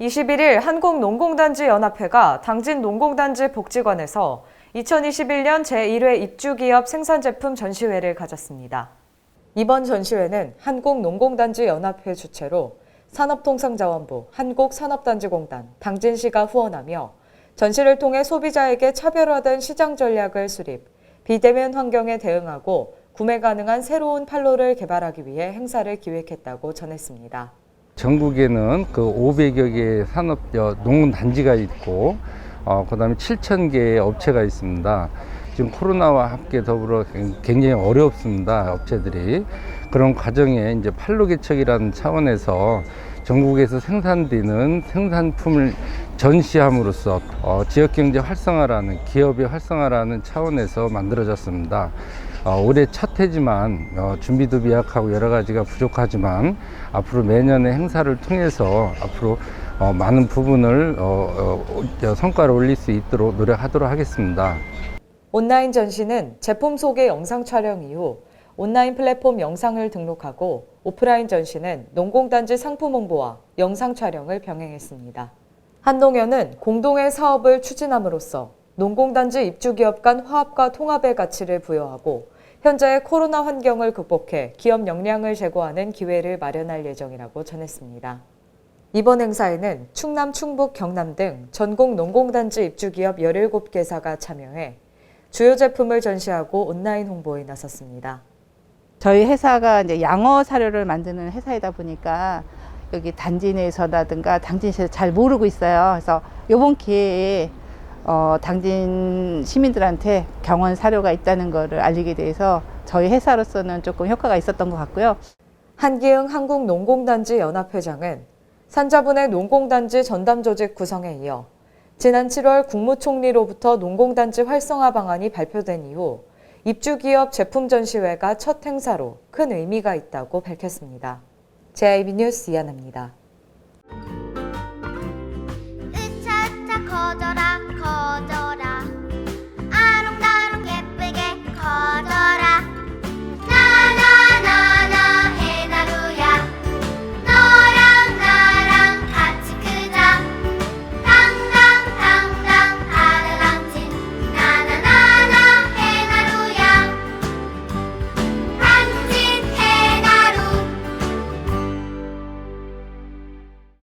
21일 한국농공단지 연합회가 당진 농공단지 복지관에서 2021년 제1회 입주기업 생산제품 전시회를 가졌습니다. 이번 전시회는 한국농공단지 연합회 주최로 산업통상자원부, 한국산업단지공단, 당진시가 후원하며 전시를 통해 소비자에게 차별화된 시장 전략을 수립, 비대면 환경에 대응하고 구매 가능한 새로운 판로를 개발하기 위해 행사를 기획했다고 전했습니다. 전국에는 그 500여 개의 산업 어, 농군 단지가 있고 어, 그다음에 7천 개의 업체가 있습니다. 지금 코로나와 함께 더불어 굉장히 어렵습니다. 업체들이 그런 과정에 이제 판로 개척이라는 차원에서 전국에서 생산되는 생산품을 전시함으로써 어, 지역 경제 활성화라는 기업의 활성화라는 차원에서 만들어졌습니다. 어, 올해 첫 해지만 어, 준비도 미약하고 여러 가지가 부족하지만 앞으로 매년의 행사를 통해서 앞으로 어, 많은 부분을 어, 어, 성과를 올릴 수 있도록 노력하도록 하겠습니다. 온라인 전시는 제품 소개 영상 촬영 이후 온라인 플랫폼 영상을 등록하고 오프라인 전시는 농공단지 상품 홍보와 영상 촬영을 병행했습니다. 한동현은 공동의 사업을 추진함으로써 농공단지 입주기업 간 화합과 통합의 가치를 부여하고 현재의 코로나 환경을 극복해 기업 역량을 제고하는 기회를 마련할 예정이라고 전했습니다. 이번 행사에는 충남, 충북, 경남 등 전국 농공단지 입주기업 17개사가 참여해 주요 제품을 전시하고 온라인 홍보에 나섰습니다. 저희 회사가 이제 양어 사료를 만드는 회사이다 보니까 여기 단지 내에서라든가 당진시에서 잘 모르고 있어요. 그래서 이번 기회에 어, 당진 시민들한테 경원 사료가 있다는 것을 알리게 돼서 저희 회사로서는 조금 효과가 있었던 것 같고요. 한기흥 한국농공단지 연합회장은 산자분의 농공단지 전담 조직 구성에 이어 지난 7월 국무총리로부터 농공단지 활성화 방안이 발표된 이후 입주기업 제품 전시회가 첫 행사로 큰 의미가 있다고 밝혔습니다. JIB 뉴스 이하나입니다.